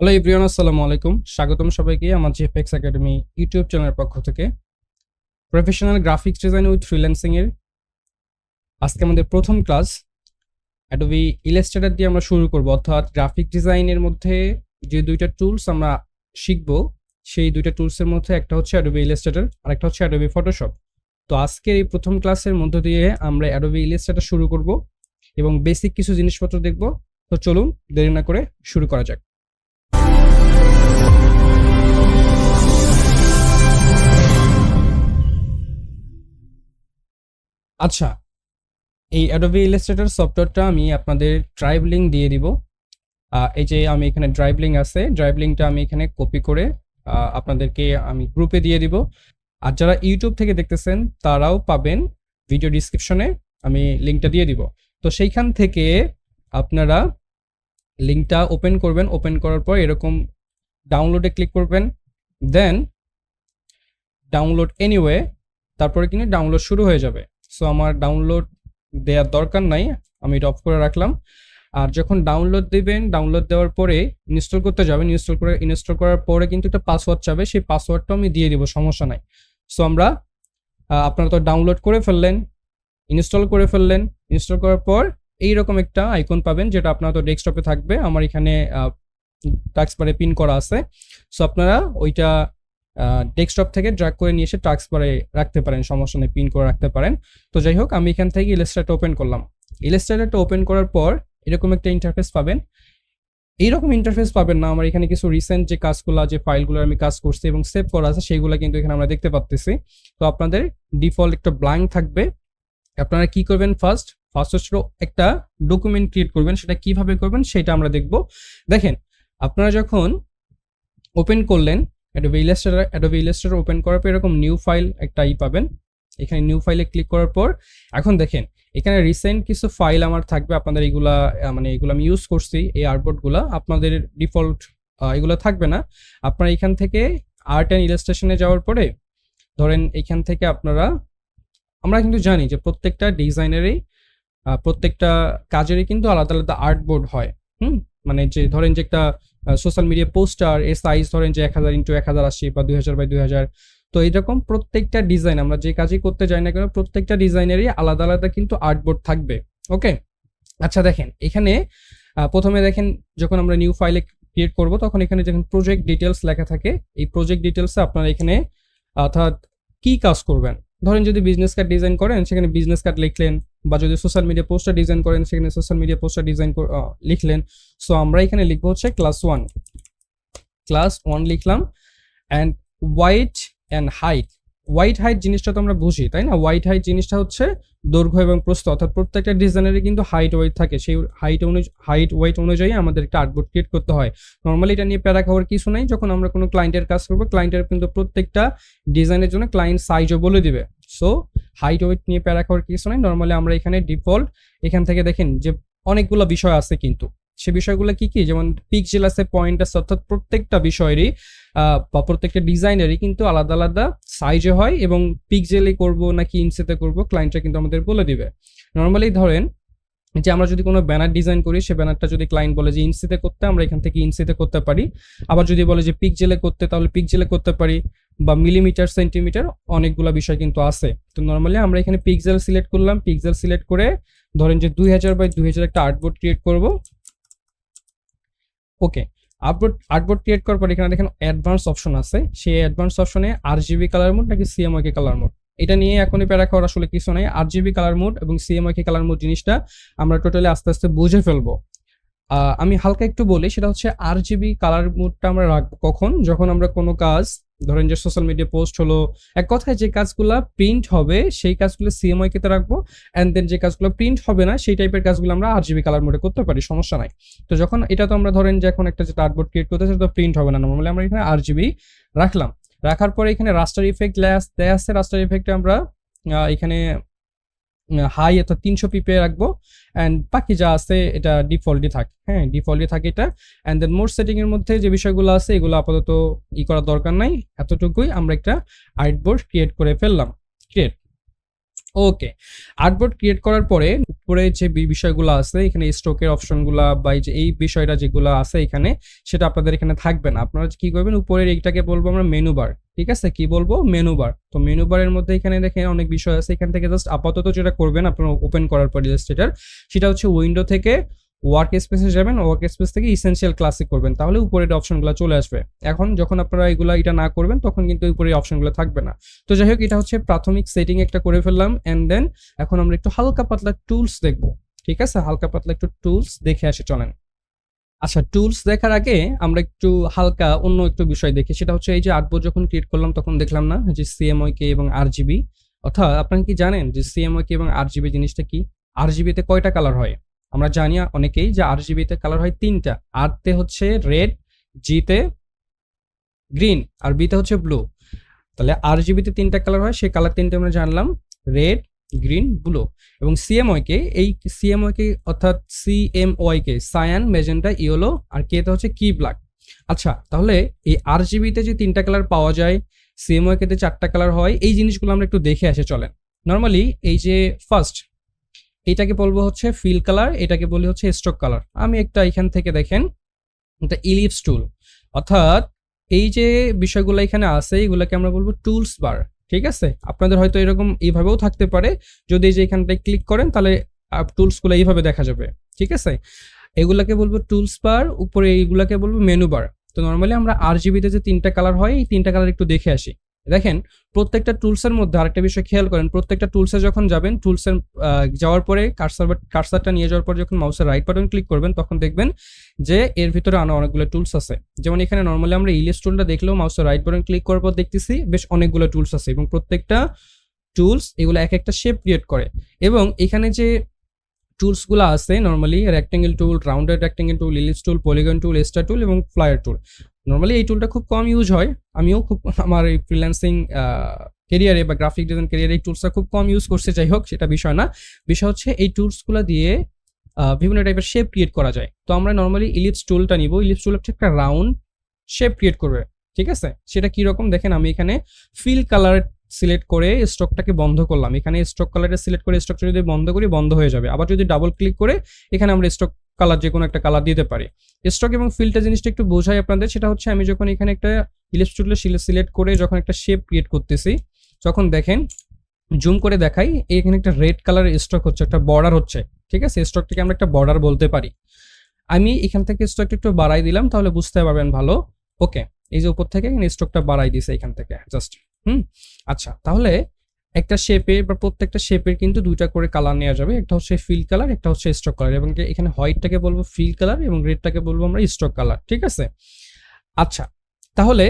Hello ইব্রিয়ান আসসালামু আলাইকুম। স্বাগতম সবাইকে আমার জিএফএক্স একাডেমি ইউটিউব চ্যানেলের পক্ষ থেকে। Professional graphics design with freelancing এর আজকে আমাদের প্রথম ক্লাস অ্যাডোবি ইলাস্ট্রেটর দিয়ে আমরা শুরু করব। অর্থাৎ গ্রাফিক ডিজাইনের মধ্যে যে দুইটা টুলস আমরা শিখব, সেই দুইটা টুলসের মধ্যে একটা হচ্ছে অ্যাডোবি ইলাস্ট্রেটর আর একটা হচ্ছে অ্যাডোবি ফটোশপ তো আজকের এই প্রথম ক্লাসের মধ্য দিয়ে আমরা অ্যাডোবি ইলাস্ট্রেটর শুরু করব এবং বেসিক কিছু জিনিসপত্র দেখব। তো চলুন দেরি না করে শুরু করা যাক। আচ্ছা এই অ্যাডোবি ইলাস্ট্রেটর সফটওয়্যারটা আমি আপনাদের ড্রাইভ লিঙ্ক দিয়ে দিব। এই যে আমি এখানে ড্রাইভ লিঙ্ক আছে ড্রাইভ লিঙ্কটা আমি এখানে কপি করে আপনাদেরকে আমি গ্রুপে দিয়ে দিব। আর যারা ইউটিউব থেকে দেখতেছেন, তারাও পাবেন ভিডিও ডিসক্রিপশনে আমি লিঙ্কটা দিয়ে দিব। তো সেইখান থেকে আপনারা লিঙ্কটা ওপেন করবেন ওপেন করার পর এরকম ডাউনলোডে ক্লিক করবেন দেন ডাউনলোড এনিওয়ে তারপরে কিন্তু ডাউনলোড শুরু হয়ে যাবে। সো আমার ডাউনলোড দেওয়ার দরকার নাই, আমি এটা অফ করে রাখলাম। আর যখন ডাউনলোড দিবেন ডাউনলোড দেওয়ার পরে ইনস্টল করতে যাবেন ইনস্টল করে ইনস্টল করার পরে কিন্তু একটা পাসওয়ার্ড চাবে, সেই পাসওয়ার্ডটা আমি দিয়ে দিব, সমস্যা নাই। সো আমরা আপনারা তো ডাউনলোড করে ফেললেন ইনস্টল করে ফেললেন ইনস্টল করার পর এইরকম একটা আইকন পাবেন যেটা আপনার তো ডেস্কটপে থাকবে। আমার এখানে টাক্স বারে পিন করা আছে। সো আপনারা ওইটা ডেস্কটপ থেকে ড্র্যাগ করে নিয়ে এসে টাক্স বারে রাখতে পারেন। সমস্যা নেই পিন করে রাখতে পারেন। তো যাই হোক, আমি এখান থেকে ইলাস্ট্রেটর ওপেন করলাম। ইলাস্ট্রেটরটা ওপেন করার পর এরকম একটা ইন্টারফেস পাবেন। এইরকম ইন্টারফেস পাবেন না। আমার এখানে কিছু রিসেন্ট যে কাজগুলো, যে ফাইলগুলো আমি কাজ করছি এবং সেভ করা আছে, সেগুলো কিন্তু এখানে আমরা দেখতে পাচ্তেছি তো আপনাদের ডিফল্ট একটা ব্ল্যাঙ্ক থাকবে। আপনারা কি করবেন ফার্স্ট ফার্স্ট একটা ডকুমেন্ট ক্রিয়েট করবেন, সেটা কীভাবে করবেন সেটা আমরা দেখব। দেখেন, আপনারা যখন ওপেন করলেন Adobe Illustrator Adobe Illustrator open করার পর এরকম নিউ ফাইল একটা ই পাবেন। এখানে নিউ ফাইলে ক্লিক করার পর, এখন দেখেন, এখানে রিসেন্ট কিছু ফাইল আমার থাকবে, আপনাদের এগুলা মানে এগুলো আমি ইউজ করছি, এই আর্টবোর্ডগুলো আপনাদের ডিফল্ট এগুলো থাকবে না। আপনারা এখান থেকে আর্ট অ্যান্ড ইলাস্ট্রেশনে যাওয়ার পরে, ধরেন এখান থেকে আপনারা, আমরা কিন্তু জানি যে প্রত্যেকটা ডিজাইনেরই প্রত্যেকটা কাজেরই কিন্তু আলাদা আলাদা আর্টবোর্ড হয়, হুম? মানে যে ধরেন যে একটা সোশ্যাল মিডিয়া পোস্টার এর সাইজ ধরেন যে এক হাজার ইন্টু এক হাজার আশি বা দুই হাজার বাই দুই হাজার। তো এইরকম প্রত্যেকটা ডিজাইন আমরা যে কাজই করতে যাই না কেন, প্রত্যেকটা ডিজাইনেরই আলাদা আলাদা কিন্তু আর্টবোর্ড থাকবে ওকে আচ্ছা দেখেন, এখানে প্রথমে দেখেন যখন আমরা নিউ ফাইলে ক্রিয়েট করব, তখন এখানে যখন প্রজেক্ট ডিটেলস লেখা থাকে। এই প্রজেক্ট ডিটেলসে আপনারা এখানে, অর্থাৎ কি কাজ করবেন? ধরেন যদি বিজনেস কার্ড ডিজাইন করেন, সেখানে বিজনেস কার্ড লিখলেন বা যদি সোশ্যাল মিডিয়া পোস্টার ডিজাইন করেন, সেখানে সোশ্যাল মিডিয়া পোস্টার ডিজাইন লিখলেন সো আমরা এখানে লিখব হচ্ছে ক্লাস ওয়ান ক্লাস ওয়ান লিখলাম and width and height width height জিনিসটা তো আমরা বুঝি, তাই না? হোয়াইট হাইট জিনিসটা হচ্ছে দৈর্ঘ্য এবং প্রস্থ, অর্থাৎ প্রত্যেকটা ডিজাইনেরই কিন্তু হাইট ওয়েট থাকে। সেই হাইট অনুযায়ী হাইট ওয়েট অনুযায়ী আমাদের একটা আর্টবোর্ড ক্রিয়েট করতে হয়। নর্মালি এটা নিয়ে প্যারা খাওয়ার কিছু নাই, যখন আমরা কোনো ক্লায়েন্টের কাজ করব ক্লায়েন্টের কিন্তু প্রত্যেকটা ডিজাইনের জন্য ক্লায়েন্ট সাইজও বলে দিবে। সো হাইট ওয়েট নিয়ে প্যারা খাওয়ার কিছু নাই। নর্মালি আমরা এখানে ডিফল্ট এখান থেকে দেখেন যে অনেকগুলো বিষয় আছে কিন্তু। সে বিষয়গুলো কি কি? যেমন পিক জেলাসে পয়েন্ট আছে, অর্থাৎ প্রত্যেকটা বিষয়েরই বা প্রত্যেকটা ডিজাইনেরই কিন্তু আলাদা আলাদা সাইজে হয় এবং পিক জেলে করব নাকি ইনসেতে করব ক্লায়েন্টরা কিন্তু আমাদের বলে দিবে। নর্মালি ধরেন যে আমরা যদি কোনো ব্যানার ডিজাইন করি, সে ব্যানারটা যদি ক্লায়েন্ট বলে যে ইনসিতে করতে, আমরা এখান থেকে ইনসিতে করতে পারি। আবার যদি বলে যে পিকজেলে করতে, তাহলে পিকজেলে করতে পারি বা মিলিমিটার সেন্টিমিটার অনেকগুলো বিষয় কিন্তু আছে। তো নর্মালি আমরা এখানে পিকজেল সিলেক্ট করলাম। পিকজেল সিলেক্ট করে ধরেন যে দুই হাজার বাই দুই হাজার একটা আর্টবোর্ড ক্রিয়েট করব। ওকে আর্টবোর্ড আর্টবোর্ড ক্রিয়েট করার পর এখানে দেখেন অ্যাডভান্স অপশন আছে। সেই অ্যাডভান্স অপশনে আর জিবি কালার মোড নাকি সিএমওকে কালার মোড এটা নিয়ে এখনই প্যারা খাওয়ার আসলে কিছু নাই। আর জিবি কালার মোড এবং সিএমওকে কালার মোড জিনিসটা আমরা টোটালি আস্তে আস্তে বুঝে ফেলব। আমি হালকা একটু বলি, সেটা হচ্ছে আর জিবি কালার মোডটা আমরা রাখব কখন? যখন আমরা কোনো কাজ, ধরেন যে সোশ্যাল মিডিয়া পোস্ট হলো, এক কথায় যে কাজগুলো প্রিন্ট হবে, সেই কাজগুলো সিএমআই কে রাখব অ্যান্ড দেন যে কাজগুলো প্রিন্ট হবে না, সেই টাইপের কাজগুলো আমরা আর জিবি কালার মোডে করতে পারি, সমস্যা নাই। তো যখন, এটা তো আমরা ধরেন যে এখন একটা যেটা আর্টবোর্ড ক্রিয়েট করতে সেটা তো প্রিন্ট হবে না। নর্মালি আমরা এখানে আর জিবি রাখলাম। রাখার পরে এখানে রাস্টার ইফেক্ট দেয়া আছে রাস্টার ইফেক্টে আমরা এখানে হাই অর্থাৎ তিনশো পিপে রাখব অ্যান্ড বাকি যা আছে এটা ডিফল্টই থাকে হ্যাঁ ডিফল্টই থাকে এটা অ্যান্ড দেন মোর সেটিংয়ের মধ্যে যে বিষয়গুলো আছে এগুলো আপাতত ই করার দরকার নাই, এতটুকুই আমরা একটা আর্টবোর্ড ক্রিয়েট করে ফেললাম ক্রিয়েট ওকে আর্টবোর্ড ক্রিয়েট করার পরে উপরে যে বিষয়গুলো আছে, এখানে স্ট্রোকের অপশনগুলো বা এই যে এই বিষয়টা যেগুলো আছে এখানে, সেটা আপনাদের এখানে থাকবে না। আপনারা কি করবেন, উপরের এইটাকে বলব আমরা মেনু বার ঠিক আছে? কি বলব? মেনু বার তো মেনু বারের মধ্যে এখানে দেখেন অনেক বিষয় আছে। এখান থেকে জাস্ট আপাতত যেটা করবেন, আপনারা ওপেন করার পর ইলাস্ট্রেটার সেটা হচ্ছে উইন্ডো থেকে ওয়ার্ক স্পেসে যাবেন ওয়ার্ক স্পেস থেকে ইসেনশিয়াল ক্লাসিক করবেন। তাহলে উপরের অপশনগুলো চলে আসবে। এখন যখন আপনারা এগুলা, এটা না করবেন, তখন কিন্তু উপরের অপশনগুলো থাকবে না। তো যাই হোক, এটা হচ্ছে প্রাথমিক সেটিং একটা করে ফেললাম অ্যান্ড দেন এখন আমরা একটু হালকা পাতলা টুলস দেখব। ঠিক আছে? হালকা পাতলা একটু টুলস দেখে আসে, চলেন। আচ্ছা টুলস দেখার আগে আমরা একটু হালকা অন্য একটু বিষয় দেখি। সেটা হচ্ছে এই যে আটবো যখন ক্রিয়েট করলাম, তখন দেখলাম না, যে সিএমওই কে এবং আর জিবি অর্থাৎ, আপনারা কি জানেন যে সিএমওই কে এবং আর জিবি জিনিসটা কি? আর জিবিতে কয়টা কালার হয়? আমরা জানি অনেকেই যে আর জিবিতে কালার হয় তিনটা। আরতে হচ্ছে রেড জিতে গ্রিন আর বিতে হচ্ছে ব্লু তাহলে আর জিবিতে তিনটা কালার হয়, সেই কালার তিনটে আমরা জানলাম রেড গ্রিন ব্লু এবং সিএমওয়াই কে, এই সিএমওয়াই কে অর্থাৎ CMY K cyan magenta yellow আর কেতে হচ্ছে কি ব্ল্যাক আচ্ছা তাহলে এই আর জিবিতে যে তিনটা কালার পাওয়া যায় সিএমওয়াই কেতে চারটা কালার হয়, এই জিনিসগুলো আমরা একটু দেখে আসে, চলেন। নর্মালি এই যে ফার্স্ট এটাকে বলব হচ্ছে ফিল কালার এটাকে বলি হচ্ছে স্ট্রোক কালার আমি একটা এখান থেকে দেখেন এটা ইলিপস টুল অর্থাৎ এই যে বিষয়গুলো এখানে আছে, এগুলোকে আমরা বলব টুলস বার ঠিক আছে? আপনাদের হয়তো এরকম এইভাবেও থাকতে পারে। যদি যে এখানটায় ক্লিক করেন, তাহলে টুলসগুলো এইভাবে দেখা যাবে, ঠিক আছে? এগুলাকে বলব টুলস বার উপরে এইগুলাকে বলব মেনু বার তো নর্মালি আমরা আর জিবিতে যে তিনটা কালার হয়, এই তিনটা কালার একটু দেখে আসি। দেখেন, প্রত্যেকটা টুলসের মধ্যে আরেকটা বিষয় খেয়াল করেন, প্রত্যেকটা টুলসে যখন যাবেন, টুলসের যাওয়ার পরে কার্সার কার্সারটা নিয়ে যাওয়ার পর যখন মাউসের রাইট বাটন ক্লিক করবেন, তখন দেখবেন যে এর ভিতরে আনা অনেকগুলো টুলস আছে। যেমন এখানে নর্মালি আমরা ইলিশ টুলটা দেখলেও মাউসের রাইট বাটন ক্লিক করার পর দেখতেছি বেশ অনেকগুলো টুলস আছে এবং প্রত্যেকটা টুলস এগুলো এক একটা শেপ ক্রিয়েট করে। এবং এখানে যে টুলসগুলো আছে normally rectangle tool rounded rectangle tool ellipse tool polygon tool star tool এবং ফ্লায়ার টুল নর্মালি এই টুলটা খুব কম ইউজ হয়। আমিও খুব আমার এই ফ্রিল্যান্সিং কেরিয়ারে বা গ্রাফিক ডিজাইন কেরিয়ারে এই টুলসটা খুব কম ইউজ করছে, যাই হোক, সেটা বিষয় না। বিষয় হচ্ছে এই টুলসগুলো দিয়ে বিভিন্ন টাইপের শেপ ক্রিয়েট করা যায়। তো আমরা নর্মালি ইলিপস টুলটা নিব। ইলিপস টুল হচ্ছে একটা রাউন্ড শেপ ক্রিয়েট করবে, ঠিক আছে? সেটা কি রকম? দেখেন আমি এখানে ফিল কালার সিলেক্ট করে স্টকটাকে বন্ধ করলাম। এখানে স্টক কালারটা সিলেক্ট করে স্টকটা যদি বন্ধ করি, বন্ধ হয়ে যাবে। আবার যদি ডাবল ক্লিক করে, এখানে আমরা স্টক কালার যে কোনো একটা কালার দিতে পারি। স্টক এবং ফিলটা জিনিসটা একটু বোঝাই আপনাদের, সেটা হচ্ছে আমি যখন এখানে একটা ইলিপস সিলেক্ট করে যখন একটা শেপ ক্রিয়েট করতেছি যখন দেখেন জুম করে দেখাই, এখানে একটা রেড কালার স্টক হচ্ছে, একটা বর্ডার হচ্ছে, ঠিক আছে? স্টকটাকে আমরা একটা বর্ডার বলতে পারি। আমি এখান থেকে স্টকটা একটু বাড়াই দিলাম, তাহলে বুঝতে পারবেন ভালো। ওকে এই যে উপর থেকে স্টকটা বাড়াই দিছে এখান থেকে জাস্ট হুম? আচ্ছা তাহলে একটা শেপে বা প্রত্যেকটা শেপের কিন্তু দুইটা করে কালার নেওয়া যাবে। একটা হচ্ছে ফিল কালার একটা হচ্ছে স্টক কালার এবং এখানে হোয়াইটটাকে বলব ফিল কালার এবং রেডটাকে বলব আমরা স্টক কালার ঠিক আছে? আচ্ছা তাহলে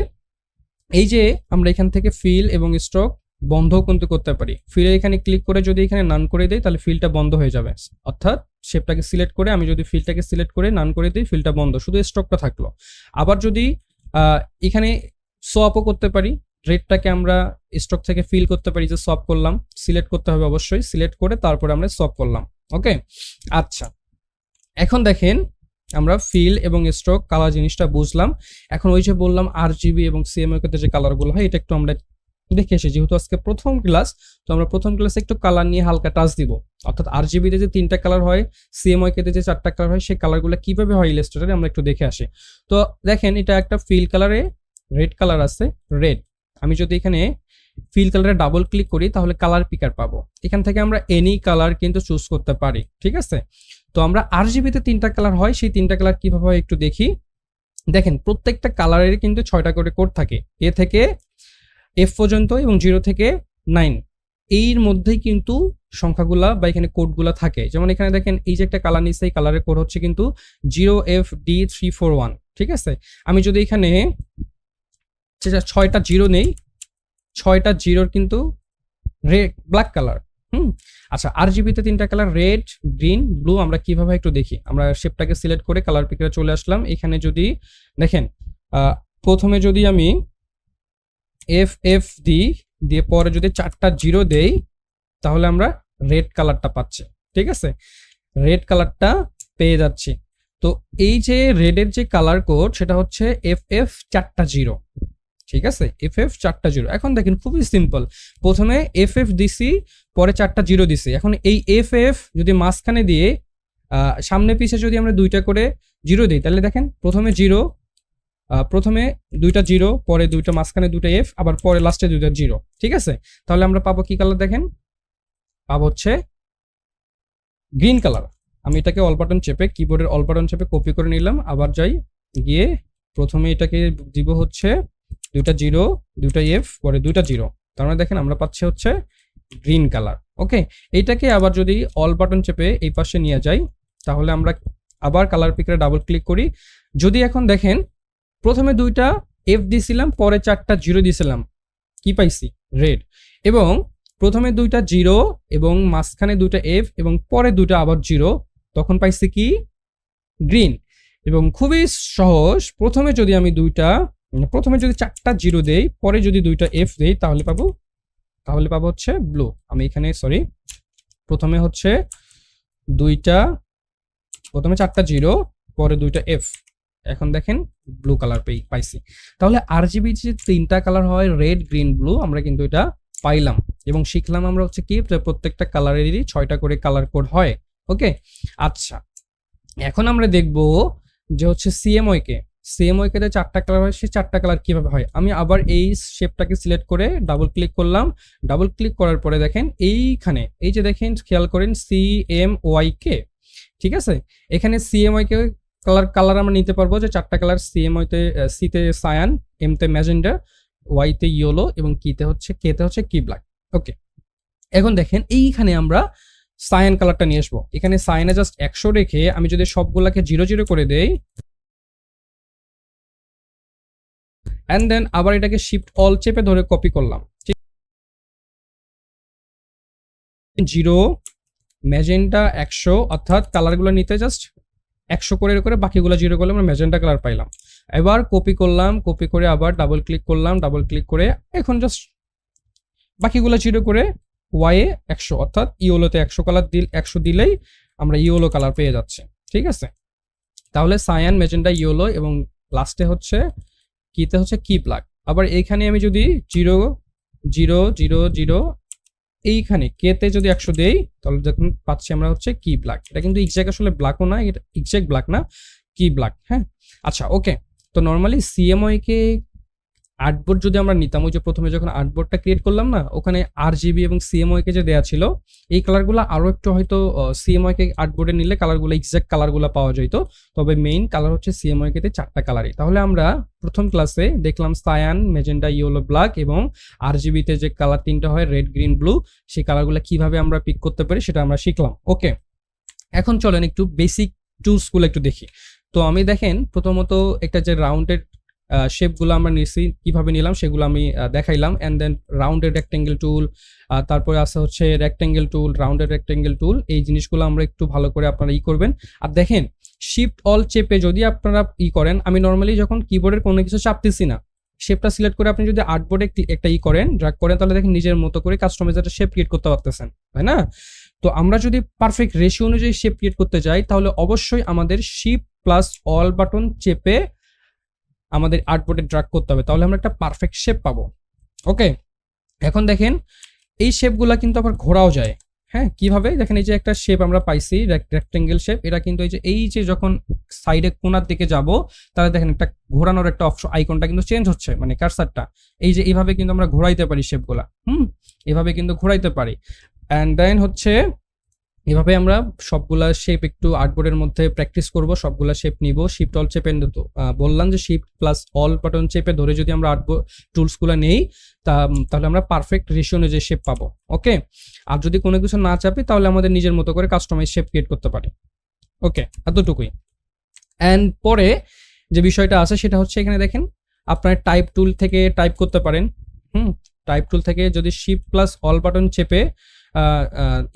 এই যে আমরা এখান থেকে ফিল এবং স্টক বন্ধ কিন্তু করতে পারি। ফিলে এখানে ক্লিক করে যদি এখানে নান করে দিই, তাহলে ফিলটা বন্ধ হয়ে যাবে। অর্থাৎ শেপটাকে সিলেক্ট করে আমি যদি ফিলটাকে সিলেক্ট করে নান করে দিই ফিলটা বন্ধ। শুধু স্টকটা থাকল। আবার যদি এখানে সোয়াপও করতে পারি। রেডটাকে আমরা স্টক থেকে ফিল করতে পারি, যে সোয়াপ করলাম সিলেক্ট করতে হবে অবশ্যই সিলেক্ট করে তারপরে আমরা সোয়াপ করলাম ওকে আচ্ছা এখন দেখেন আমরা ফিল এবং স্ট্রোক কালার জিনিসটা বুঝলাম। এখন ওই যে বললাম আর জিবি এবং সিএমএ ক্ষেত্রে যে কালারগুলো হয়, এটা একটু আমরা দেখে এসে যেহেতু আজকে প্রথম ক্লাস তো আমরা প্রথম ক্লাসে একটু কালার নিয়ে হালকা টাচ দিব। অর্থাৎ আর জিবিতে যে তিনটা কালার হয় সিএমআই কেতে যে চারটা কালার হয়, সেই কালারগুলো কীভাবে হয় ইলাস্ট্রেটারে আমরা একটু দেখে আসি। তো দেখেন, এটা একটা ফিল কালারে রেড কালার আছে রেড আমি যদি এখানে ফিল কালারে ডাবল ক্লিক করি, তাহলে কালার পিকার পাবো। এখান থেকে আমরা এনি কালার কিন্তু চুজ করতে পারি, ঠিক আছে? তো আমরা আর জিবিতে তিনটা কালার হয়, সেই তিনটা কালার কীভাবে হয় একটু দেখি। দেখেন, প্রত্যেকটা কালারের কিন্তু ছয়টা করে কোড থাকে। এ থেকে এফ পর্যন্ত এবং জিরো থেকে নাইন এর মধ্যেই কিন্তু সংখ্যাগুলা বা এখানে কোডগুলা থাকে। যেমন এখানে দেখেন, এই যে একটা কালার নিচ্ছে, এই কালারের কোড হচ্ছে কিন্তু zero F D three four one ঠিক আছে? আমি যদি এখানে যেটা ছয়টা জিরো নেই, ছয়টা জিরোর কিন্তু রেড ব্ল্যাক কালার হুম? আচ্ছা আর জিবিতে তিনটা কালার রেড গ্রিন ব্লু আমরা কীভাবে একটু দেখি? আমরা শেপটাকে সিলেক্ট করে কালার পিকারে চলে আসলাম। এখানে যদি দেখেন প্রথমে যদি আমি এফ এফ দিই দিয়ে পরে যদি চারটা জিরো দেই, তাহলে আমরা রেড কালারটা পাচ্ছি, ঠিক আছে? রেড কালারটা পেয়ে যাচ্ছি। তো এই যে রেডের যে কালার কোড সেটা হচ্ছে এফ এফ চারটা জিরো। ঠিক আছে? এফ এফ চারটা জিরো। এখন দেখেন খুবই সিম্পল প্রথমে এফ এফ দিছি, পরে চারটা জিরো দিছি। এখন এই এফ এফ যদি মাঝখানে দিয়ে সামনে পিছে যদি আমরা দুইটা করে জিরো দিই, তাহলে দেখেন প্রথমে জিরো প্রথমে দুইটা জিরো, পরে দুইটা, মাঝখানে দুইটা এফ আবার পরে লাস্টে দুইটা জিরো। ঠিক আছে? তাহলে আমরা পাবো কি কালার দেখেন? পাবো হচ্ছে গ্রিন কালার আমি এটাকে অল বাটন চেপে কিবোর্ডের অল বাটন চেপে কপি করে নিলাম। আবার যাই, গিয়ে প্রথমে এটাকে দিব হচ্ছে দুইটা জিরো, দুইটা এফ পরে দুইটা জিরো। তার মানে দেখেন আমরা পাচ্ছি হচ্ছে গ্রিন কালার ওকে এইটাকে আবার যদি অল বাটন চেপে এই পাশে নিয়ে যাই, তাহলে আমরা আবার কালার পিকারে ডাবল ক্লিক করি। যদি এখন দেখেন, প্রথমে দুইটা এফ দিছিলাম, পরে চারটা জিরো দিছিলাম। কি পাইছি? রেড এবং প্রথমে দুইটা জিরো এবং মাঝখানে দুইটা এফ এবং পরে দুইটা আবার জিরো, তখন পাইছি কি? গ্রিন এবং খুবই সহজ, প্রথমে যদি আমি দুইটা প্রথমে যদি চারটা জিরো দেই, পরে যদি দুইটা এফ দেই, তাহলে পাবো তাহলে পাবো হচ্ছে ব্লু আমি এখানে সরি প্রথমে হচ্ছে দুইটা, প্রথমে চারটা জিরো, পরে দুইটা এফ এখন দেখেন ব্লু কালার পাইছি। তাহলে আর জিবি যে তিনটা কালার হয় রেড গ্রিন ব্লু আমরা কিন্তু এটা পাইলাম। এবং শিখলাম আমরা হচ্ছে কি প্রত্যেকটা কালারেরই ছয়টা করে কালার কোড হয় ওকে আচ্ছা এখন আমরা দেখব যে হচ্ছে সিএমওই সিএমওই কে চারটা কালার হয়, সেই চারটা কালার কীভাবে হয়? আমি আবার এই শেপটাকে সিলেক্ট করে ডাবল ক্লিক করলাম। ডাবল ক্লিক করার পরে দেখেন এইখানে, এই যে দেখেন, খেয়াল করেন সি এম ওয়াই কে ঠিক আছে? এখানে সিএমওয়াই কে কালার কালার আমরা নিতে পারব যে চারটা কালার সিএমওয়াই তে সিতে সায়ান এম তে ম্যাজেন্ডা ওয়াইতে ইয়েলো এবং কিতে হচ্ছে কেতে হচ্ছে কি ব্ল্যাক ওকে এখন দেখেন এইখানে আমরা সায়ান কালারটা নিয়ে আসব। এখানে সায়ানে জাস্ট একশো রেখে আমি যদি সবগুলাকে জিরো জিরো করে দেই অ্যান্ড দেন আবার এটাকে শিফট অল চেপে ধরে কপি করলাম। জিরো ম্যাজেন্টা একশো, অর্থাৎ কালারগুলো নিতে জাস্ট একশো করে করে বাকিগুলো জিরো করলে আমরা ম্যাজেন্টা কালার পাইলাম। এবার কপি করলাম কপি করে আবার ডাবল ক্লিক করলাম ডাবল ক্লিক করে এখন জাস্ট বাকিগুলো জিরো করে ওয়াইয়ে একশো, অর্থাৎ ইওলোতে একশো কালার দিল একশো দিলেই আমরা ইওলো কালার পেয়ে যাচ্ছে। ঠিক আছে? তাহলে সায়ান মেজেন্ডা ইওলো এবং লাস্টে হচ্ছে কিতে হচ্ছে কি প্লাগ আবার এইখানে আমি যদি জিরো জিরো জিরো জিরো এইখানে কেতে যদি একশো দেই, তাহলে দেখুন পাচ্ছি আমরা হচ্ছে কি ব্লাক এটা কিন্তু এক্সাক্ট আসলে ব্ল্যাকও না, এটা এক্সাক্ট ব্ল্যাক না কি ব্লাক হ্যাঁ? আচ্ছা ওকে তো নর্মালি সিএমওয়াই আর্টবোর্ড যদি আমরা নিতাম, ওই যে প্রথমে যখন আর্টবোর্ডটা ক্রিয়েট করলাম না, ওখানে আর জিবি এবং সিএমওয়াই কে যে দেওয়া ছিল, এই কালারগুলো আরও একটু হয়তো সিএমওয়াই কে আর্টবোর্ডে নিলে কালারগুলো এক্সাক্ট কালারগুলো পাওয়া যেত তবে মেইন কালার হচ্ছে সিএমওয়াই কে তে চারটা কালারই তাহলে আমরা প্রথম ক্লাসে দেখলাম সায়ান মেজেন্ডা ইয়েলো ব্ল্যাক এবং আর জিবিতে যে কালার তিনটা হয় রেড গ্রিন ব্লু সেই কালারগুলো কীভাবে আমরা পিক করতে পারি সেটা আমরা শিখলাম। ওকে এখন চলেন একটু বেসিক টুলসগুলো একটু দেখি। তো আমি দেখেন, প্রথমত একটা যে রাউন্ডের শেপগুলো আমরা নিছি, কীভাবে নিলাম সেগুলো আমি দেখাইলাম। And then rounded rectangle tool তারপরে আছে হচ্ছে rectangle tool rounded rectangle tool এই জিনিসগুলো আমরা একটু ভালো করে আপনারা ই করবেন। আর দেখেন শিফট অল চেপে যদি আপনারা ই করেন, আমি নর্মালি যখন কিবোর্ডের কোনো কিছু চাপতেছি না শেপটা সিলেক্ট করে আপনি যদি আর্টবোর্ডে একটা ই করেন ড্রাগ করেন, তাহলে দেখেন নিজের মতো করে কাস্টমাইজ একটা শেপ ক্রিয়েট করতে পারতেছেন, তাই না? তো আমরা যদি পারফেক্ট রেশিও অনুযায়ী শেপ ক্রিয়েট করতে যাই, তাহলে অবশ্যই আমাদের শিফট প্লাস অল বাটন চেপে আমাদের আর্টবোর্ডে ড্রাগ করতে হবে, তাহলে আমরা একটা পারফেক্ট শেপ পাবো। ওকে এখন দেখেন, এই শেপগুলা কিন্তু আবার ঘোরাও যায়। হ্যাঁ কীভাবে? দেখেন, এই যে একটা শেপ আমরা পাইছি রেক্টেঙ্গেল শেপ এটা কিন্তু এই যে এই যে যখন সাইডে কোনার দিকে যাব, তাহলে দেখেন একটা ঘোরানোর একটা অপশন আইকনটা কিন্তু চেঞ্জ হচ্ছে মানে কারসারটা এই যে, এইভাবে কিন্তু আমরা ঘোরাইতে পারি শেপগুলা হুম? এভাবে কিন্তু ঘোরাইতে পারি। অ্যান্ড দেন হচ্ছে এভাবে আমরা সবগুলা শেপ একটু আর্টবোর্ডের মধ্যে প্র্যাকটিস করব, সবগুলা শেপ নিব। শিফট অল চেপে তো বললাম যে শিফট প্লাস অল বাটন চেপে ধরে যদি আমরা আর্টবোর্ড টুলসগুলো নেই, তা, তাহলে আমরা পারফেক্ট রেশিও অনুযায়ী শেপ পাবো। ওকে আর যদি কোনো কিছু না চাপি, তাহলে আমাদের নিজের মতো করে কাস্টমাইজ শেপ ক্রিয়েট করতে পারি। ওকে এতটুকুই। অ্যান্ড পরে যে বিষয়টা আছে, সেটা হচ্ছে এখানে দেখেন, আপনার টাইপ টুল থেকে টাইপ করতে পারেন। হুম? টাইপ টুল থেকে যদি শিফট প্লাস অল বাটন চেপে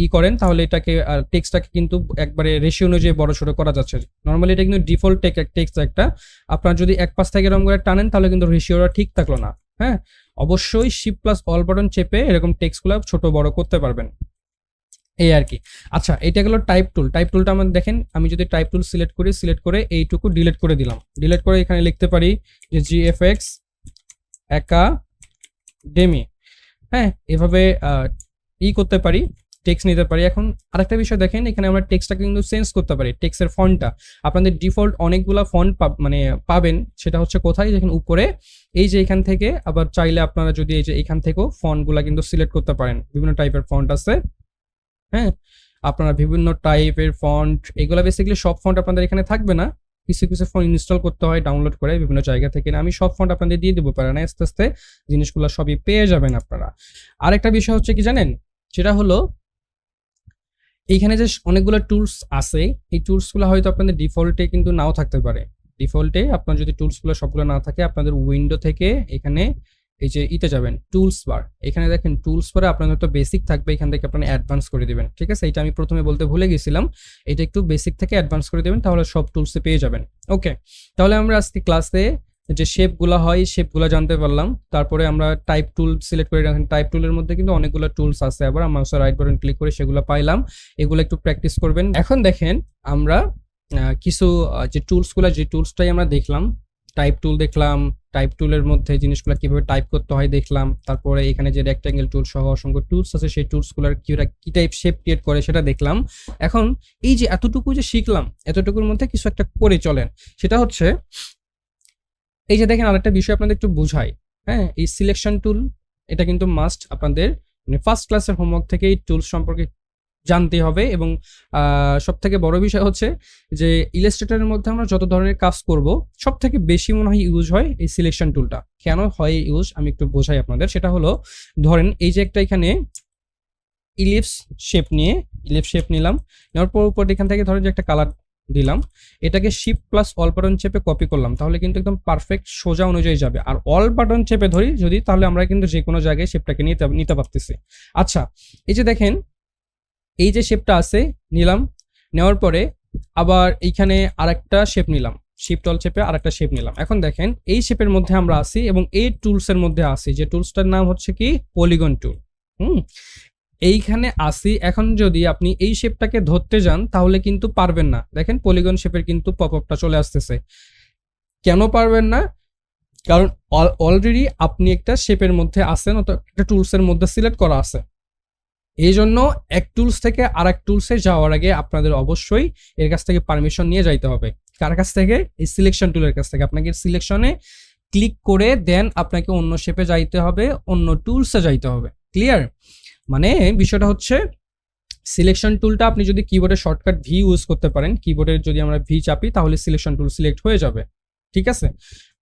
ই করেন, তাহলে এটাকে টেক্সটটাকে কিন্তু একবারে রেশিও অনুযায়ী বড় ছোট করা যাচ্ছে। নর্মালি এটা কিন্তু ডিফল্ট টেক টেক্সট একটা। আপনার যদি এক পাশ থেকে এরকম করে টানেন, তাহলে কিন্তু রেশিওটা ঠিক থাকল না। হ্যাঁ? অবশ্যই শিপ প্লাস অল বাটন চেপে এরকম টেক্সটগুলো ছোট বড় করতে পারবেন। এই আর কি। আচ্ছা এটা গেলো টাইপ টুল টাইপ টুলটা আমার দেখেন, আমি যদি টাইপ টুল সিলেক্ট করি সিলেক্ট করে এইটুকু ডিলেট করে দিলাম। ডিলেট করে এখানে লিখতে পারি যে জি এফ এক্স একা ডেমি হ্যাঁ? এভাবে ই করতে পারি টেক্সট নিতে পারি। এখন আরেকটা বিষয় দেখেন, এখানে আমরা টেক্সটটাকে কিন্তু চেঞ্জ করতে পারি টেক্সের ফন্টটা আপনাদের ডিফল্ট অনেকগুলো ফন্ট মানে পাবেন, সেটা হচ্ছে কোথায়? যেখানে উপরে। এই যে এখান থেকে, আবার চাইলে আপনারা যদি এই যে এখান থেকেও ফন্টগুলো কিন্তু সিলেক্ট করতে পারেন। বিভিন্ন টাইপের ফন্ট আছে হ্যাঁ? আপনারা বিভিন্ন টাইপের ফন্ট এগুলো বেসিক্যালি সব ফন্ট আপনাদের এখানে থাকবে না। কিছু কিছু ফোন ইনস্টল করতে হয় ডাউনলোড করে বিভিন্ন জায়গা থেকে। আমি সব ফন্ট আপনাদের দিয়ে দেবো পারেন আস্তে আস্তে জিনিসগুলো সবই পেয়ে যাবেন আপনারা। আরেকটা বিষয় হচ্ছে কি জানেন? সেটা হলো, এইখানে যে অনেকগুলো টুলস আছে, এই টুলসগুলো হয়তো আপনাদের ডিফল্টে কিন্তু নাও থাকতে পারে। ডিফল্টে আপনার যদি টুলসগুলো সবগুলো না থাকে, আপনাদের উইন্ডো থেকে এখানে এই যে ইতে যাবেন টুলস বার এখানে দেখেন টুলস বারে আপনাদের তো বেসিক থাকবে, এখান থেকে আপনারা অ্যাডভান্স করে দিবেন। ঠিক আছে? এটা আমি প্রথমে বলতে ভুলে গেছিলাম। এটা একটু বেসিক থেকে অ্যাডভান্স করে দেবেন, তাহলে সব টুলসে পেয়ে যাবেন। ওকে তাহলে আমরা আজকে ক্লাসে যে শেপগুলো হয় শেপগুলো জানতে পারলাম। তারপরে আমরা টাইপ টুল সিলেক্ট করে রাখেন টাইপ টুলের মধ্যে কিন্তু অনেকগুলো টুলস আছে। আবার মাউসের রাইট বাটন ক্লিক করে সেগুলো পাইলাম। এগুলো একটু প্র্যাকটিস করবেন। এখন দেখেন, আমরা কিছু যে টুলসগুলো যে টুলসটাই আমরা দেখলাম টাইপ টুল দেখলাম টাইপ টুলের মধ্যে জিনিসগুলো কীভাবে টাইপ করতে হয় দেখলাম। তারপরে এখানে যে রেক্ট্যাঙ্গেল টুল সহ অসংখ্য টুলস আছে, সেই টুলসগুলোর কি কী টাইপ শেপ ক্রিয়েট করে সেটা দেখলাম। এখন এই যে এতটুকু যে শিখলাম, এতটুকুর মধ্যে কিছু একটা করে চলেন। সেটা হচ্ছে এই যে দেখেন আরেকটা বিষয় আপনাদের একটু বুঝাই। হ্যাঁ এই সিলেকশন টুল এটা কিন্তু মাস্ট আপনাদের মানে ফার্স্ট ক্লাসের হোমওয়ার্ক থেকে এই টুলস সম্পর্কে জানতে হবে এবং সব থেকে বড় বিষয় হচ্ছে যে ইলাস্ট্রেটরের মধ্যে আমরা যত ধরনের কাজ করব সব থেকে বেশি মনে হয় ইউজ হয় এই সিলেকশন টুলটা কেন হয় ইউজ আমি একটু বোঝাই আপনাদের। সেটা হলো, ধরেন এই যে একটা এখানে ইলিপস শেপ নিয়ে ইলিপস শেপ নিলাম, নেওয়ার পর উপর এখান থেকে ধরেন যে একটা কালার দিলাম। এটাকে শিপ প্লাস অল বাটন চেপে কপি করলাম, তাহলে কিন্তু একদম পারফেক্ট সোজা অনুযায়ী যাবে। আর অল বাটন চেপে ধরি, যদি, তাহলে আমরা কিন্তু যে কোনো জায়গায় শেপটাকে নিতে নিতে পারতেছি। আচ্ছা এই যে দেখেন, এই যে শেপটা আছে, নিলাম। নেওয়ার পরে আবার এইখানে আরেকটা শেপ নিলাম। শিপ টল চেপে আরেকটা শেপ নিলাম। এখন দেখেন, এই শেপের মধ্যে আমরা আসি এবং এই টুলসের মধ্যে আসি যে টুলসটার নাম হচ্ছে কি? পলিগন টুল হুম? এইখানে আসি, এখন যদি আপনি এই শেপটাকে ধরতে যান, তাহলে কিন্তু পারবেন না। দেখেন পলিগন শেপের কিন্তু পপ আপটা চলে আসতেছে। কেন পারবেন না? কারণ অলরেডি আপনি একটা শেপের মধ্যে আসেন অত একটা টুলসের মধ্যে সিলেক্ট করা আছে। এই জন্য এক টুলস থেকে আর এক টুলসে যাওয়ার আগে আপনাদের অবশ্যই এর কাছ থেকে পারমিশন নিয়ে যাইতে হবে। কার কাছ থেকে? এই সিলেকশন টুলের কাছ থেকে। আপনাকে সিলেকশনে ক্লিক করে দেন আপনাকে অন্য শেপে যাইতে হবে, অন্য টুলসে যাইতে হবে। ক্লিয়ার মানে বিষয়টা হচ্ছে সিলেকশন টুলটা আপনি যদি কিবোর্ডে শর্টকাট ভি ইউজ করতে পারেন কিবোর্ডে যদি আমরা ভি চাপি, তাহলে সিলেকশন টুল সিলেক্ট হয়ে যাবে। ঠিক আছে?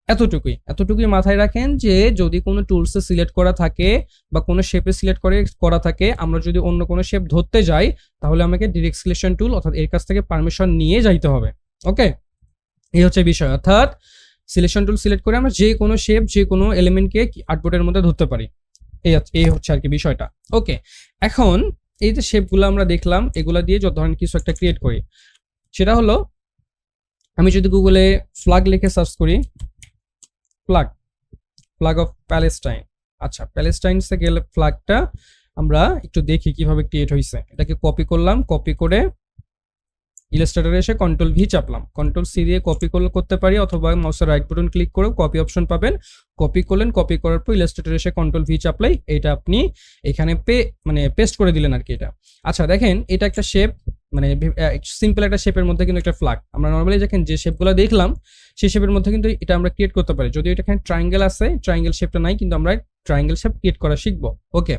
এতটুকুই। এতটুকুই মাথায় রাখেন যে, যদি কোনো টুলসে সিলেক্ট করা থাকে বা কোনো শেপে সিলেক্ট করে, করা থাকে, আমরা যদি অন্য কোনো শেপ ধরতে যাই, তাহলে আমাকে ডিরেক্ট সিলেকশন টুল অর্থাৎ এর কাছ থেকে পারমিশন নিয়ে যাইতে হবে। ওকে এই হচ্ছে বিষয়। অর্থাৎ সিলেকশন টুল সিলেক্ট করে আমরা যে কোনো শেপ যে কোনো এলিমেন্টকে আর্টবোর্ডের মধ্যে ধরতে পারি। এই এই হচ্ছে আর কি বিষয়টা। ওকে এখন এই যে শেপগুলো আমরা দেখলাম, এগুলা দিয়ে যত ধরনের কিছু একটা ক্রিয়েট করি, সেটা হলো, আমি যদি গুগলে ফ্লাগ লিখে সার্চ করি ফ্লাগ ফ্লাগ অফ প্যালেস্টাইন আচ্ছা প্যালেস্টাইনসে গেলে ফ্লাগটা আমরা একটু দেখি কীভাবে ক্রিয়েট হয়েছে এটাকে কপি করলাম কপি করে ইলাস্ট্রেটরে এসে কন্ট্রোল ভি চাপলাম। কন্ট্রোল সি দিয়ে কপি কল করতে পারি অথবা মাউসের রাইট বাটন ক্লিক করে কপি অপশন পাবেন। কপি করলেন কপি করার পর ইলাস্ট্রেটরে এসে কন্ট্রোল ভি চাপলাই। এটা আপনি এখানে পে মানে পেস্ট করে দিলেন আর কি এটা। আচ্ছা দেখেন, এটা একটা শেপ মানে সিম্পল একটা শেপের মধ্যে কিন্তু একটা ফ্লাগ আমরা নর্মালি দেখেন যে শেপগুলো দেখলাম, সেই শেপের মধ্যে কিন্তু এটা আমরা ক্রিয়েট করতে পারি। যদি এটা এখানে ট্রায়াঙ্গেল আছে ট্রায়াঙ্গেল শেপটা নাই, কিন্তু আমরা ট্রায়াঙ্গেল শেপ ক্রিয়েট করা শিখব। ওকে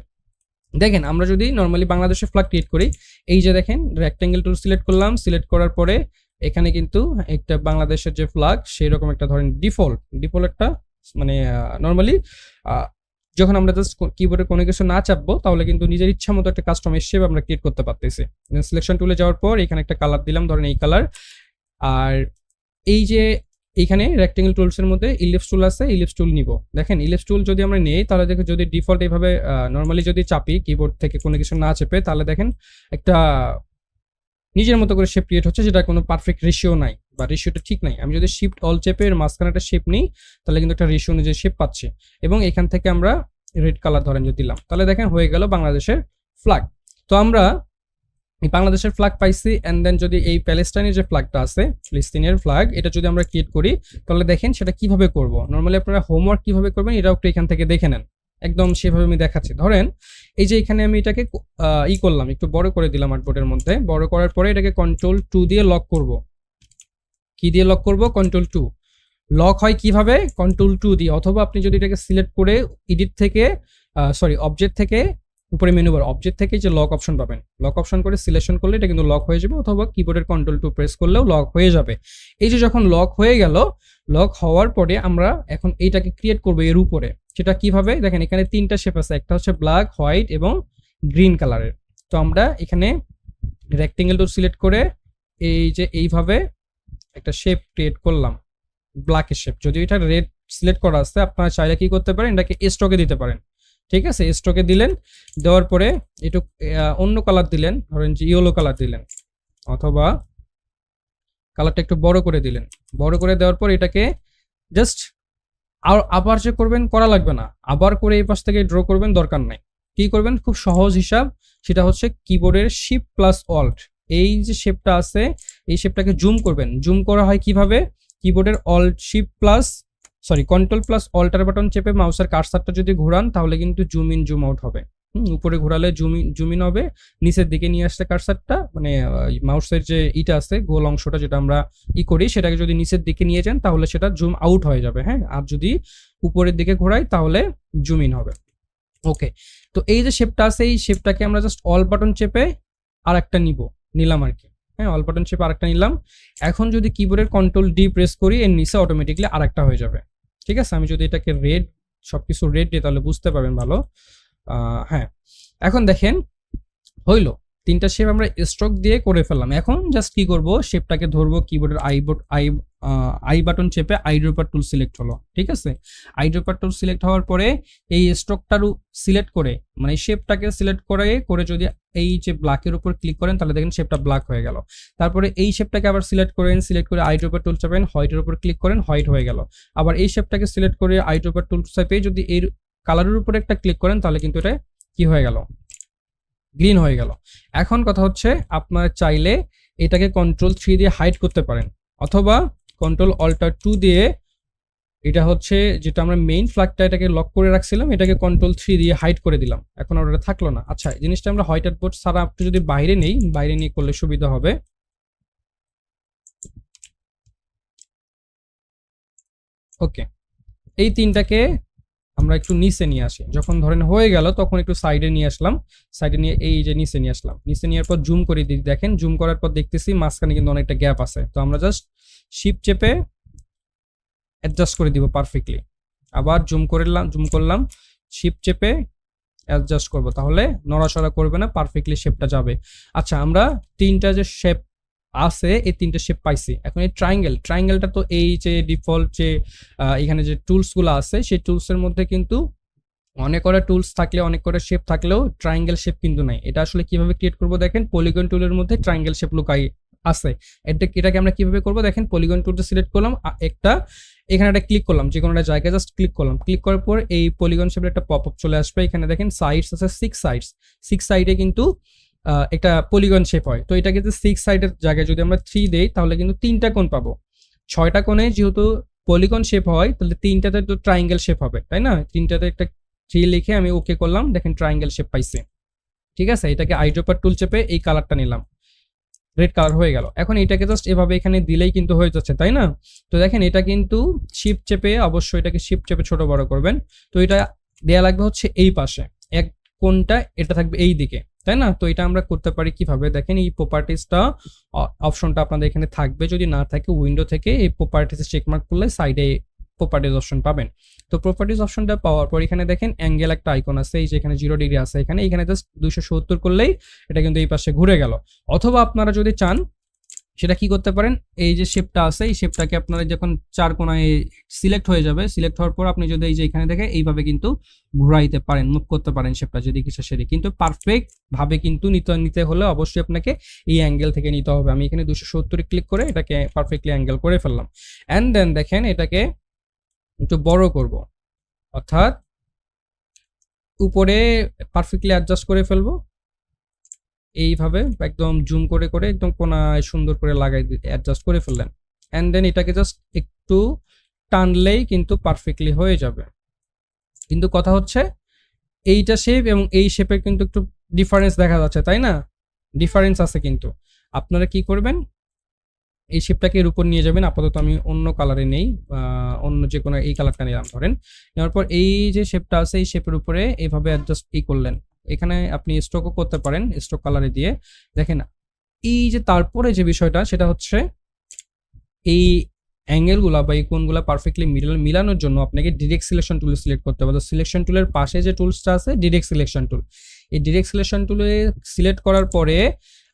দেখেন, আমরা যদি নর্মালি বাংলাদেশে ফ্ল্যাগ ক্রিয়েট করি, এই যে দেখেন রেক্ট্যাঙ্গেল টুল সিলেক্ট করলাম সিলেক্ট করার পরে এখানে কিন্তু একটা বাংলাদেশের যে ফ্ল্যাগ সেই রকম একটা ধরেন ডিফল্ট ডিফল্ট একটা মানে নর্মালি যখন আমরা জাস্ট কিবোর্ডে কোনো কিছু না চাপবো, তাহলে কিন্তু নিজের ইচ্ছা মতো একটা কাস্টমাইজ শেপ আমরা ক্রিয়েট করতে পারতেছি। সিলেকশন টুলে যাওয়ার পর এখানে একটা কালার দিলাম, ধরেন এই কালার আর এই যে এইখানে রেক্টেঙ্গেল টুলসের মধ্যে ইলিপস টুল আছে ইলিপস টুল নিব। দেখেন ইলিপস টুল যদি আমরা নেই, তাহলে দেখো যদি ডিফল্ট এইভাবে নর্মালি যদি চাপি কিবোর্ড থেকে কোনো কিছু না চেপে, তাহলে দেখেন একটা নিজের মতো করে শেপ ক্রিয়েট হচ্ছে, যেটা কোনো পারফেক্ট রেশিও নাই বা রেশিওটা ঠিক নাই। আমি যদি শিফট অল চেপে এর মাঝখানে একটা শেপ নিই, তাহলে কিন্তু একটা রেশিও অনুযায়ী শেপ পাচ্ছি। এবং এখান থেকে আমরা রেড কালার ধরেন যদি দিলাম, তাহলে দেখেন হয়ে গেল বাংলাদেশের ফ্ল্যাগ তো আমরা বাংলাদেশের ফ্ল্যাগ পাইছি অ্যান্ড দেন যদি এই প্যালেস্টাইনের যে ফ্ল্যাগটা আছে ফিলিস্তিনের ফ্ল্যাগ এটা যদি আমরা ক্রিয়েট করি, তাহলে দেখেন সেটা কীভাবে করব। নর্মালি আপনারা হোমওয়ার্ক কীভাবে করবেন, এটাও একটু এখান থেকে দেখে নেন। একদম সেভাবে আমি দেখাচ্ছি। ধরেন, এই যে এখানে আমি এটাকে ই করলাম, একটু বড় করে দিলাম আর্টবোর্ডের মধ্যে। বড় করার পরে এটাকে কন্ট্রোল টু দিয়ে লক করব। কি দিয়ে লক করব? কন্ট্রোল টু লক হয় কীভাবে? কন্ট্রোল টু দিয়ে। অথবা আপনি যদি এটাকে সিলেক্ট করে এডিট থেকে সরি অবজেক্ট থেকে উপরে মেনু বার অবজেক্ট থেকে যে লক অপশন পাবেন। লক অপশন করে সিলেকশন করলে এটা কিন্তু লক হয়ে যাবে অথবা কিবোর্ডের কন্ট্রোল টু প্রেস করলেও লক হয়ে যাবে। এই যে যখন লক হয়ে গেল লক হওয়ার পরে আমরা এখন এইটাকে ক্রিয়েট করব এর উপরে। সেটা কীভাবে? দেখেন এখানে তিনটা শেপ আছে, একটা হচ্ছে ব্ল্যাক হোয়াইট এবং গ্রিন কালারের তো আমরা এখানে রেক্টেঙ্গেল টুল সিলেক্ট করে এই যে এইভাবে একটা শেপ ক্রিয়েট করলাম ব্ল্যাকের শেপ যদি এটা রেড সিলেক্ট করা আছে, আপনারা চাইলে কি করতে পারেন, এটাকে স্টকে দিতে পারেন। ঠিক আছে স্টকে দিলেন, দেওয়ার পরে একটু অন্য কালার দিলেন, ধরেন যে ইয়েলো কালার দিলেন, অথবা কালারটা একটু বড় করে দিলেন। বড় করে দেওয়ার পর এটাকে জাস্ট আর আবার যে করবেন, করা লাগবে না। আবার করে এই পাশ থেকে ড্র করবেন, দরকার নাই। কি করবেন? খুব সহজ হিসাব, সেটা হচ্ছে কিবোর্ডের শিপ প্লাস অল্ট এই যে শেপটা আছে, এই শেপটাকে জুম করবেন। জুম করা হয় কীভাবে? কিবোর্ডের alt shift plus sorry control plus alter button চেপে মাউসের কার্সারটা যদি ঘোরান, তাহলে কিন্তু জুম ইন জুম আউট হবে। উপরে ঘোরালে জুম জুম ইন হবে। নিচের দিকে নিয়ে আসলে কার্সারটা মানে মাউসের যে ইটা আছে, গোল অংশটা যেটা আমরা ই করি, সেটাকে যদি নিচের দিকে নিয়ে যান, তাহলে সেটা জুম আউট হয়ে যাবে হ্যাঁ? আর যদি উপরের দিকে ঘোরাই, তাহলে জুম ইন হবে। ওকে তো এই যে শেপটা আছে, এই শেপটাকে আমরা জাস্ট অল বাটন চেপে আর একটা নিব, নিলাম আর কি। হ্যাঁ অল বাটন চেপে আরেকটা নিলাম। এখন যদি কিবোর্ডের কন্ট্রোল ডি প্রেস করি, এর নিচে অটোমেটিকলি আরেকটা হয়ে যাবে। ঠিক আছে? আমি যদি এটাকে রেড সব কিছু রেড দিই তাহলে বুঝতে পারবেন ভালো। হ্যাঁ। এখন দেখেন, হইল। তিনটা শেপ আমরা স্ট্রোক দিয়ে করে ফেললাম। এখন জাস্ট কি করব? শেপটাকে ধরবো কিবোর্ডের আইবোর্ড আই আই বাটন চেপে আইড্রোপার টুল সিলেক্ট হলো, ঠিক আছে? আইড্রোপার টুল সিলেক্ট হওয়ার পরে এই স্ট্রোকটার সিলেক্ট করে মানে শেপটাকে সিলেক্ট করে করে যদি এই যে ব্ল্যাকের উপর ক্লিক করেন, তাহলে দেখেন শেপটা ব্ল্যাক হয়ে গেল। তারপরে এই শেপটাকে আবার সিলেক্ট করেন সিলেক্ট করে আইড্রোপার টুল চাপেন হোয়াইটের উপর ক্লিক করেন হোয়াইট হয়ে গেল। আবার এই শেপটাকে সিলেক্ট করে আইড্রোপার টুল চাপে যদি এর কালারের উপরে একটা ক্লিক করেন, তাহলে কিন্তু এটা কি হয়ে গেল? গ্রিন হয়ে গেল। এখন কথা হচ্ছে, আপনারা চাইলে এটাকে কন্ট্রোল থ্রি দিয়ে হাইড করতে পারেন, অথবা কন্ট্রোল অল্টার টু দিয়ে এটা হচ্ছে যেটা আমরা মেইন ফ্ল্যাগটা এটাকে লক করে রাখছিলাম, এটাকে কন্ট্রোল থ্রি দিয়ে হাইড করে দিলাম। এখন আর ওটা থাকল না। আচ্ছা জিনিসটা আমরা হোয়াইট বোর্ড ছাড়া একটু যদি বাইরে নেই, বাইরে নিয়ে করলে সুবিধা হবে। ওকে এই তিনটাকে আমরা একটু নিচে নিয়ে আসি। যখন ধরেন হয়ে গেল, তখন একটু সাইডে নিয়ে আসলাম। সাইডে নিয়ে এই যে নিচে নিয়ে আসলাম। নিচে নেওয়ার পর জুম করে দিই। দেখেন জুম করার পর দেখতেছি মাঝখানে কিন্তু অনেকটা গ্যাপ আছে। তো আমরা জাস্ট শিপ চেপে অ্যাডজাস্ট করে দিব পারফেক্টলি আবার জুম করলাম জুম করলাম শিপ চেপে অ্যাডজাস্ট করব। তাহলে নড়াচড়া করবে না পারফেক্টলি শেপটা যাবে। আচ্ছা আমরা তিনটা যে শেপ আছে, এই তিনটা শেপ পাইছি। এখন এই ট্রাইঙ্গেল ট্রাইঙ্গেলটা তো এই যে ডিফল্ট যে এখানে যে টুলসগুলো আছে, সেই টুলসের মধ্যে কিন্তু অনেক কটা টুলস থাকলে, অনেক কটা শেপ থাকলেও ট্রাইঙ্গেল শেপ কিন্তু নাই। এটা আসলে কীভাবে ক্রিয়েট করব দেখেন পলিগন টুলের মধ্যে ট্রাইঙ্গেল শেপ লুকাই আছে। এটা এটাকে আমরা কীভাবে করব দেখেন পলিগন টুলটা সিলেক্ট করলাম একটা, এখানে একটা ক্লিক করলাম, যে কোনো একটা জায়গায় জাস্ট ক্লিক করলাম। ক্লিক করার পর এই পলিগন শেপের একটা পপ আপ চলে আসবে। এখানে দেখেন সাইডস আছে সিক্স সাইডস সিক্স সাইডে কিন্তু একটা পলিগন শেপ হয়। তো এটাকে যে সিক্স সাইডের জায়গায় যদি আমরা থ্রি দেই, তাহলে কিন্তু তিনটা কোণ পাবো। ছয়টা কোণে যেহেতু পলিগন শেপ হয়, তাহলে তিনটাতে তো ট্রাইঙ্গেল শেপ হবে, তাই না? তিনটাতে একটা থ্রি লিখে আমি ওকে করলাম, দেখেন ট্রাইঙ্গেল শেপ পাইছে। ঠিক আছে? এটাকে আইড্রোপার টুল চেপে এই কালারটা নিলাম। রেড কালার হয়ে গেল। এখন এটাকে জাস্ট এভাবে এখানে দিলেই কিন্তু হয়ে যাচ্ছে, তাই না? তো দেখেন, এটা কিন্তু শিপ চেপে অবশ্যই এটাকে শিপ চেপে ছোট বড় করবেন। তো এটা দেয়া লাগবে হচ্ছে এই পাশে। এক কোনটা এটা থাকবে এই দিকে। তাই না? তো এটা আমরা করতে পারি কীভাবে? দেখেন এই প্রপার্টিসটা অপশনটা আপনাদের এখানে থাকবে। যদি না থাকে উইন্ডো থেকে এই প্রপার্টিস চেক মার্ক করলে সাইডে প্রপার্টিস অপশন পাবেন। তো প্রপার্টিস অপশনটা পাওয়ার পর এখানে দেখেন অ্যাঙ্গেল একটা আইকন আছে, এই যে এখানে জিরো ডিগ্রি আছে। এখানে এখানে জাস্ট দুইশো সত্তর করলেই এটা কিন্তু এই পাশে ঘুরে গেল। অথবা আপনারা যদি চান সেটা কি করতে পারেন? এই যে শেপটা আছে, এই শেপটাকে আপনারা যখন চার কোনায় সিলেক্ট হয়ে যাবে সিলেক্ট হওয়ার পর আপনি যদি এই যে এখানে দেখে এইভাবে কিন্তু ঘুরাইতে পারেন মুভ করতে পারেন শেপটা যদি কিছু সেরে কিন্তু পারফেক্ট ভাবে কিন্তু নিতে নিতে হলে অবশ্যই আপনাকে এই অ্যাঙ্গেল থেকে নিতে হবে। আমি এখানে দুশো সত্তরে ক্লিক করে এটাকে পারফেক্টলি অ্যাঙ্গেল করে ফেললাম। অ্যান্ড দেন দেখেন এটাকে একটু বড় করব। অর্থাৎ উপরে পারফেক্টলি অ্যাডজাস্ট করে ফেলব। এইভাবে একদম জুম করে করে একদম কোনায় সুন্দর করে লাগাই অ্যাডজাস্ট করে ফেললেন। অ্যান্ড দেন এটাকে জাস্ট একটু টানলেই কিন্তু পারফেক্টলি হয়ে যাবে। কিন্তু কথা হচ্ছে, এইটা শেপ এবং এই শেপের কিন্তু একটু ডিফারেন্স দেখা যাচ্ছে, তাই না? ডিফারেন্স আছে কিন্তু। আপনারা কি করবেন? এই শেপটাকে এর উপর নিয়ে যাবেন, আপাতত আমি অন্য কালারে নেই অন্য যে কোনো এই কালারটা নিলাম, ধরেন। নেওয়ার পর এই যে শেপটা আছে, এই শেপের উপরে এইভাবে অ্যাডজাস্ট ই করলেন। এখানে আপনি স্ট্রোকও করতে পারেন স্ট্রোক কালারে দিয়ে। দেখেন, এই যে তারপরে যে বিষয়টা, সেটা হচ্ছে এই অ্যাঙ্গেলগুলা বা এই কোনগুলা পারফেক্টলি মিডল মিলানোর জন্য আপনাকে ডিরেক্ট সিলেকশন টুল সিলেক্ট করতে হবে। তো সিলেকশন টুলের পাশে যে টুলসটা আছে ডিরেক্ট সিলেকশন টুল এই ডিরেক্ট সিলেকশন টুলে সিলেক্ট করার পরে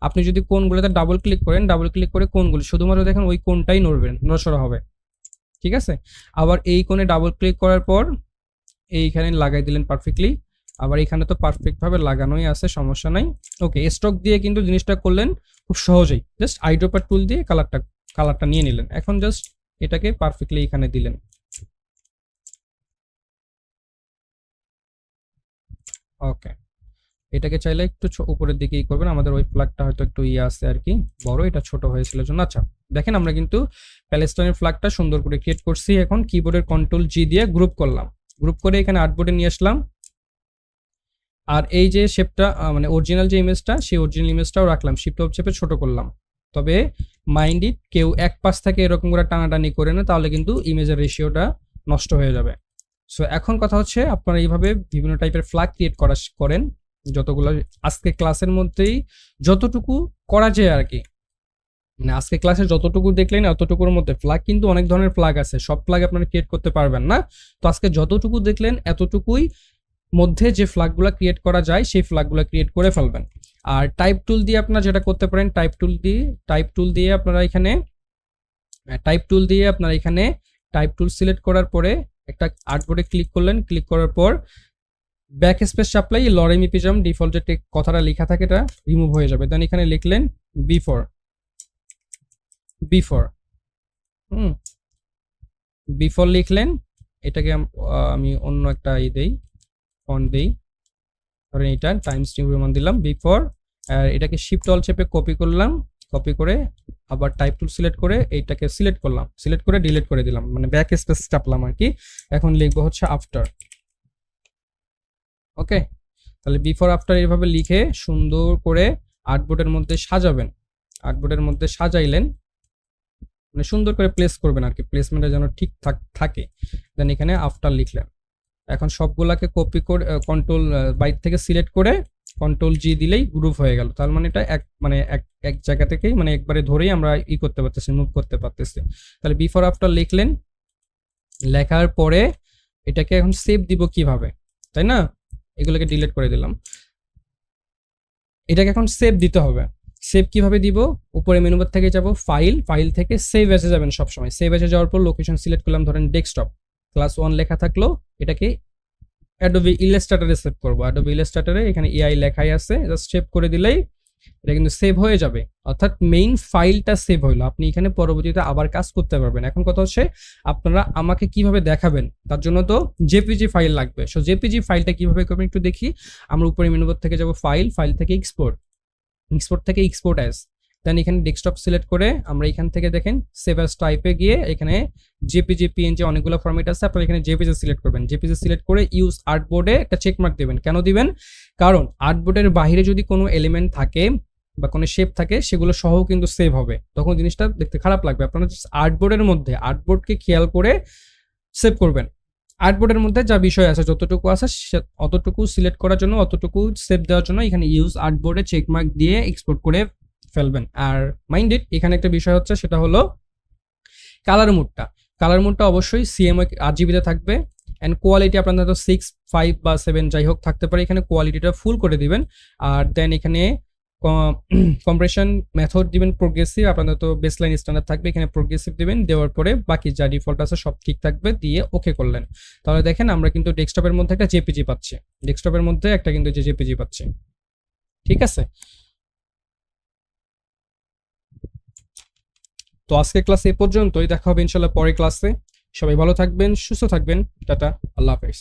আপনি যদি কোনগুলোতে ডাবল ক্লিক করেন ডাবল ক্লিক করে কোনগুলো শুধুমাত্র দেখেন ওই কোনটাই নড়বেন নড়সড় হবে। ঠিক আছে? আবার এই কোণে ডাবল ক্লিক করার পর এইখানে লাগাই দিলেন পারফেক্টলি আবার এখানে তো পারফেক্ট ভাবে লাগানোই আছে, সমস্যা নাই। ওকে স্টক দিয়ে কিন্তু জিনিসটা করলেন খুব সহজেই। জাস্ট আইড্রোপার টুল দিয়ে কালারটা কালারটা নিয়ে নিলেন। এখন জাস্ট এটাকে পারফেক্টলি এখানে দিলেন। ওকে এটাকে চাইলে একটু উপরের দিকে ই করবেন। আমাদের ওই ফ্ল্যাগটা হয়তো একটু ইয়ে আছে আর কি। বড়, এটা ছোট হয়েছিল জন্য। আচ্ছা দেখেন আমরা কিন্তু প্যালেস্টাইনের ফ্ল্যাগটা সুন্দর করে ক্রিয়েট করছি। এখন কিবোর্ডের কন্ট্রোল জি দিয়ে গ্রুপ করলাম। গ্রুপ করে এখানে আর্টবোর্ডে নিয়ে আসলাম। আর এই যে শেপটা মানে অরিজিনাল যে ইমেজটা সেই অরিজিনাল ইমেজটাও রাখলাম শিফট অফ চেপে ছোট করলাম। তবে মাইন্ড ইট কেউ এক পাশ থেকে এরকম করে টানাটানি করে না, তাহলে কিন্তু ইমেজের রেশিওটা নষ্ট হয়ে যাবে। সো এখন কথা হচ্ছে আপনারা এইভাবে বিভিন্ন টাইপের ফ্ল্যাগ ক্রিয়েট করা করেন, যতগুলো আজকে ক্লাসের মধ্যেই যতটুকু করা যায় আর কি। মানে আজকে ক্লাসে যতটুকু দেখলেন অতটুকুর মধ্যে ফ্ল্যাগ কিন্তু অনেক ধরনের ফ্ল্যাগ আছে, সব ফ্ল্যাগ আপনারা ক্রিয়েট করতে পারবেন না। তো আজকে যতটুকু দেখলেন, এতটুকুই মধ্যে যে ফ্ল্যাগগুলো ক্রিয়েট করা যায়, সেই ফ্ল্যাগগুলো ক্রিয়েট করে ফেলবেন। আর টাইপ টুল দিয়ে আপনারা যেটা করতে পারেন টাইপ টুল দিয়ে টাইপ টুল দিয়ে আপনারা এখানে টাইপ টুল দিয়ে আপনারা এখানে টাইপ টুল সিলেক্ট করার পরে একটা আর্টবোর্ডে ক্লিক করলেন। ক্লিক করার পর ব্যাক স্পেস সাপ্লাই লরেমি পিজাম ডিফল্ট যে কথাটা লেখা থাকে এটা রিমুভ হয়ে যাবে। দেন এখানে লিখলেন বিফোর বিফোর হুম। বিফোর লিখলেন, এটাকে আমি অন্য একটা ই দেই। ফন্ট দেই ধরেন এটা টাইমস নিউ রোমান দিলাম বিফোর আর এটাকে শিফট অল চেপে কপি করলাম কপি করে আবার টাইপ টুল সিলেক্ট করে এইটাকে সিলেক্ট করলাম সিলেক্ট করে ডিলিট করে দিলাম মানে ব্যাক স্পেস চাপলাম আর কি। এখন লিখব হচ্ছে আফটার ওকে তাহলে বিফোর আফটার এইভাবে লিখে সুন্দর করে আর্টবোর্ডের মধ্যে সাজাবেন। আর্টবোর্ডের মধ্যে সাজাইলেন মানে সুন্দর করে প্লেস করবেন আর কি প্লেসমেন্টটা যেন ঠিক থাকে দেন এখানে আফটার লিখলেন। এখন সবগুলাকে কপি করে কন্ট্রোল বাইর থেকে সিলেক্ট করে কন্ট্রোল জি দিলেই গ্রুপ হয়ে গেল। তার মানে এটা এক মানে এক এক জায়গা থেকেই মানে একবারে ধরেই আমরা ই করতে পারতেছি মুভ করতে পারতেছি। তাহলে বিফোর আফটার লিখলেন, লেখার পরে এটাকে এখন সেভ দিব কীভাবে? তাই না? এগুলোকে ডিলিট করে দিলাম। এটাকে এখন সেভ দিতে হবে। সেভ কীভাবে দিব? উপরে মেনুবার থেকে যাব ফাইল ফাইল থেকে সেভ এসে যাবেন সবসময়। সেভ এসে যাওয়ার পর লোকেশন সিলেক্ট করলাম, ধরেন ডেস্কটপ ক্লাস ওয়ান লেখা থাকল, এটাকে অ্যাডোবি ইলাস্ট্রেটরে সেভ করব। অ্যাডোবি ইলাস্ট্রেটরে এখানে এআই লেখাই আছে জাস্ট সেভ করে দিলেই এটা কিন্তু সেভ হয়ে যাবে। অর্থাৎ মেইন ফাইলটা সেভ হইল। আপনি এখানে পরবর্তীতে আবার কাজ করতে পারবেন। এখন কথা হচ্ছে, আপনারা আমাকে কীভাবে দেখাবেন? তার জন্য তো জেপিজি ফাইল লাগবে। সো জেপিজি ফাইলটা কীভাবে করবেন একটু দেখি। আমরা উপরে মেনুবার থেকে যাব ফাইল ফাইল থেকে এক্সপোর্ট এক্সপোর্ট থেকে এক্সপোর্ট অ্যাজ দেন এখানে ডেস্কটপ সিলেক্ট করে আমরা এখান থেকে দেখেন সেভ অ্যাজ টাইপে গিয়ে এখানে জেপিজি পিএনজি অনেকগুলো ফর্মেট আছে। আপনারা এখানে জেপিজি সিলেক্ট করবেন। জেপিজি সিলেক্ট করে ইউজ আর্টবোর্ডে একটা চেকমার্ক দেবেন। কেন দিবেন? কারণ আর্টবোর্ডের বাইরে যদি কোনো এলিমেন্ট থাকে বা কোনো শেপ থাকে, সেগুলো সহ কিন্তু সেভ হবে। তখন জিনিসটা দেখতে খারাপ লাগবে। আপনারা আর্টবোর্ডের মধ্যে আর্টবোর্ডকে খেয়াল করে সেভ করবেন। আর্টবোর্ডের মধ্যে যা বিষয় আছে, যতটুকু আছে অতটুকু সিলেক্ট করার জন্য, অতটুকু সেভ দেওয়ার জন্য এখানে ইউজ আর্টবোর্ডে চেক মার্ক দিয়ে এক্সপোর্ট করে ফেলবেন। আর মাইন্ডেড এখানে একটা বিষয় হচ্ছে, সেটা হলো কালার মুডটা কালার মুডটা অবশ্যই সিএমআই আট জিবিতে থাকবে। অ্যান্ড কোয়ালিটি আপনাদের তো সিক্স ফাইভ বা সেভেন যাই হোক থাকতে পারে, এখানে কোয়ালিটিটা ফুল করে দিবেন। আর দেন এখানে কম্প্রেশন মেথড দিবেন প্রোগ্রেসিভ আপনাদের তো বেসলাইন স্ট্যান্ডার্ড থাকবে, এখানে প্রোগ্রেসিভ দিবেন, দেওয়ার পরে বাকি যা ডিফল্ট আছে সব ঠিক থাকবে, দিয়ে ওকে করলেন। তাহলে দেখেন আমরা কিন্তু ডেস্কটপের মধ্যে একটা জেপিজি পাচ্ছি। ডেস্কটপের মধ্যে একটা কিন্তু যে জেপিজি পাচ্ছি। ঠিক আছে? তো আজকে ক্লাস এ পর্যন্তই, দেখা হবে ইনশাল্লাহ পরে ক্লাসে সবাই ভালো থাকবেন, সুস্থ থাকবেন, টাটা, আল্লাহ হাফেজ।